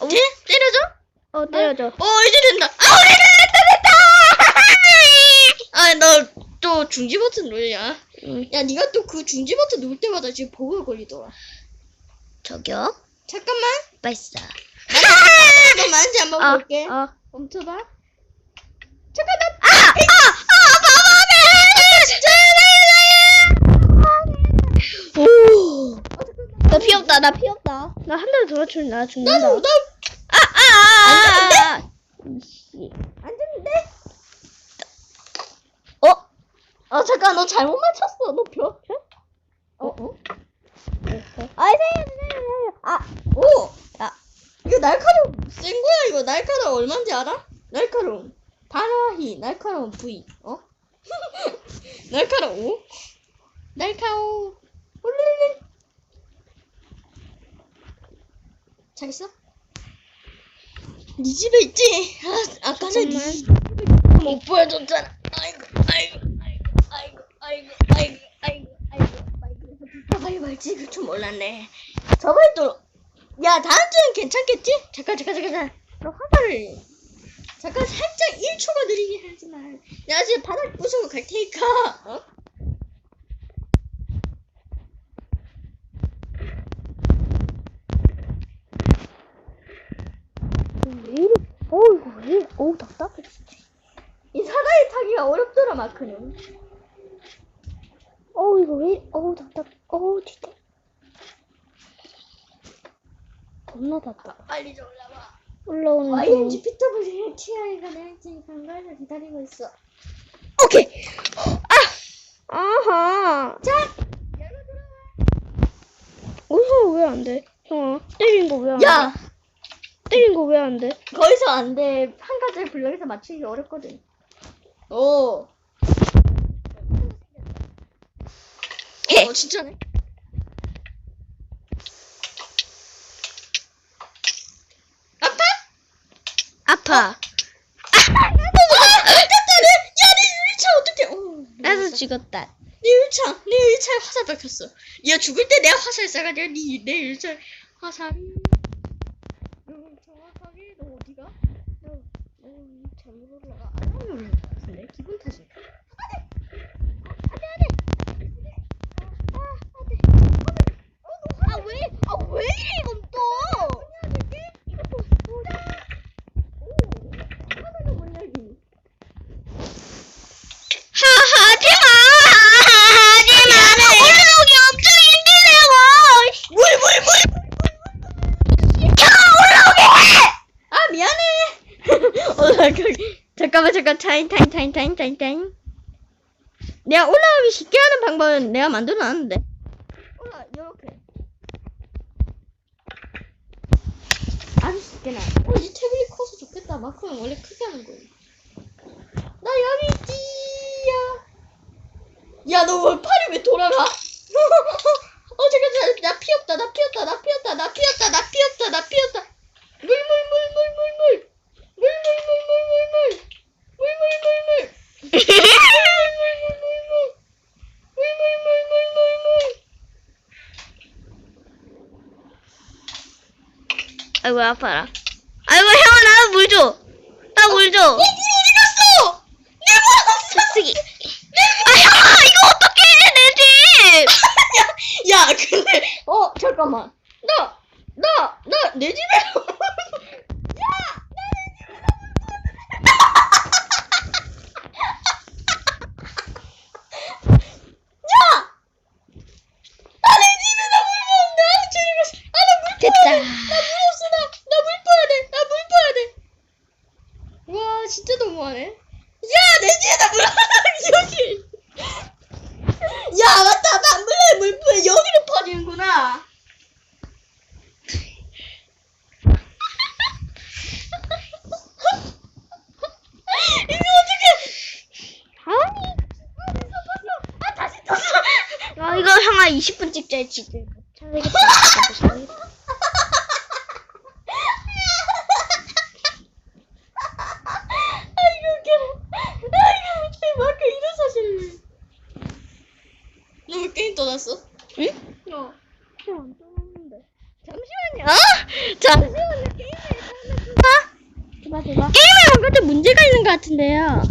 어디? 예? 때려줘? 어 때려줘. 어, 어 이제 된다. 아 우리 됐다 됐다. 아 너또 중지 버튼 누르냐? 응. 야 네가 또 그 중지 버튼 누를 때마다 지금 버그 걸리더라. 저기요. 잠깐만. 맛있어. 나 아, 만지 한번 어, 볼게. 어. 멈춰봐. 피었다 나 피었다 나 한 대 더 맞추면 나 죽는다. 난난 아아아! 아, 아, 아, 안되는데? 어어 잠깐 너 잘못 맞췄어 너 벼? 어? 어? 네, 네, 네, 아이 생아오야 이거 날카로운 센 거야 이거 날카로운 얼마인지 알아? 날카로운 바라히 날카로운 부위 어? 날카로운 날카로운 잘했어? 네 집에 있지? 아, 아까 전에 네 집에 못 보여줬잖아. 아이고, 아이고, 아이고, 아이고, 아이고, 아이고, 아이고, 아이고. 아빠가 말지 이거 좀 몰랐네. 저번에 또, 야, 다음 주엔 괜찮겠지? 잠깐, 잠깐, 잠깐, 잠깐. 너 화가를. 잠깐 살짝 1초가 느리긴 하지만. 나 지금 바닥 부수고 갈 테니까. 어? 정말 어렵더라 마크는. 어우 이거 왜? 어우 답답. 어우 진짜. 겁나 답답. 아, 빨리 좀 올라와. 올라오는 거 ING 피터블리 치아이가 내릴 테니까 가서 기다리고 있어. 오케이. 아. 아하. 자. 열로 들어와. 어서 왜 안 돼? 형아 때린 거 왜 안 돼? 야! 때린 거 왜 안 돼? 거기서 안 돼. 한 가지 블럭에서 맞추기 어렵거든. 오. 예. 어, 진짜네. 아파? 아파. 어. 아, 나도 어, 죽었다. 네 일차, 네 일차에 화살 박혔어. 얘 죽을 때 내 화살 쏴가지고 네, 내 일차 화살. 음, 정확하게 너 어디가? 나, 나 잘못 올라가. 혼타지. 땡땡땡. 내가 올라오기 쉽게 하는 방법은 내가 만들어놨는데. 올라, 어, 요렇게. 아주 쉽게 나. 어, 이 태블릿 커서 좋겠다. 마크는 원래 크게 하는 거야. 나 여기 있지. 야너 왜 팔이 왜 돌아가? 어, 잠깐, 잠깐, 나 피었다, 나 피었다, 나 피었다, 나 피었다, 나 피었다, 나 피었다. 물물 아이고 아파라. 아이고 형아 나도 물 줘. 나 물 줘. 어, 물 어디 갔어? 내물 없어. 쓰기. 아 형아 이거 어떻게 해 내 집? 야, 야 근데 어 잠깐만. 나 나 나 내 집. 내 집에다 물 여기. 야, 맞다. 담블러에 물 뿌려 여기로 퍼지는구나. 이거 어떡해? 아니. 아, 다시 떴어. 아 이거 형아 20분 찍자 지금. 잘되겠다. 떨어졌어? 응? 야, 안 떨어졌는데. 잠시만요. 어? 잠시만요. 아! 게임에 아? 대박, 대박. 게임에 뭔가 문제가 있는 것 같은데요.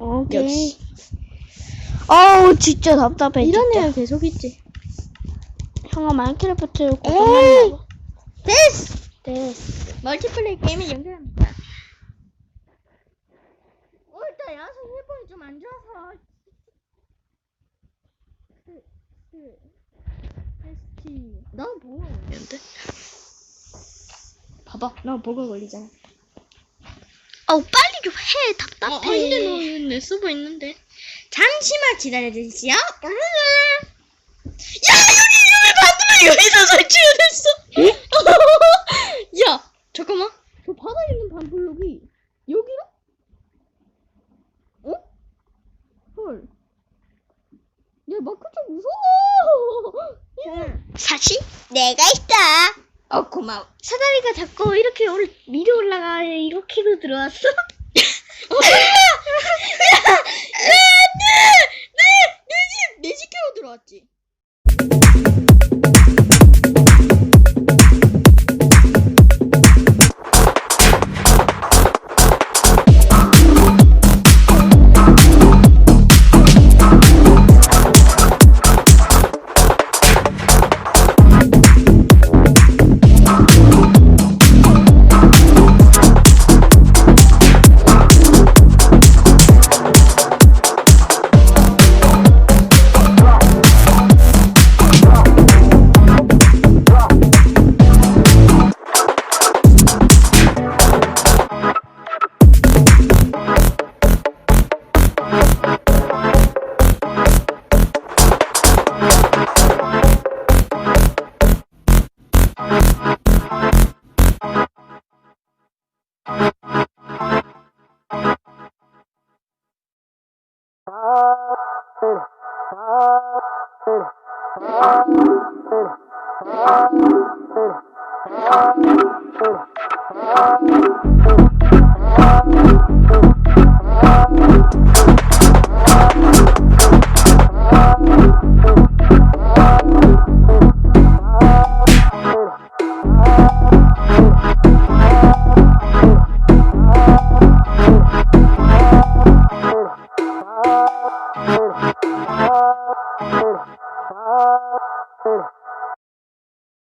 오케이. 역시. 어우, 진짜 답답해. 이런 애가 계속 있지. 형아, 마인크래프트 고정한다고. 됐어. 됐어. 멀티플레이 게임에 연결합니다. 어, 일단 야수 일본이 좀 안 좋아서 그, 테스티. 난 뭐가 걸리는데? 봐봐, 난 뭐가 걸리잖아. 어우 빨리 좀 해. 아, 답답해. 근데 너내 서버 있는데. 잠시만 기다려 주시오. 야, 여기 왜 반대로 여기서 설치해놨어? 야, 잠깐만. 저 바닥에 있는 반블록이 여기로? 어? 헐. 야, 마크 좀 무서워. 사실 내가 있다. 어, 고마워. 사다리가 자꾸 이렇게 올, 위로 올라가 이렇게로 들어왔어. 내 집, 내 집으로 들어왔지. Oh.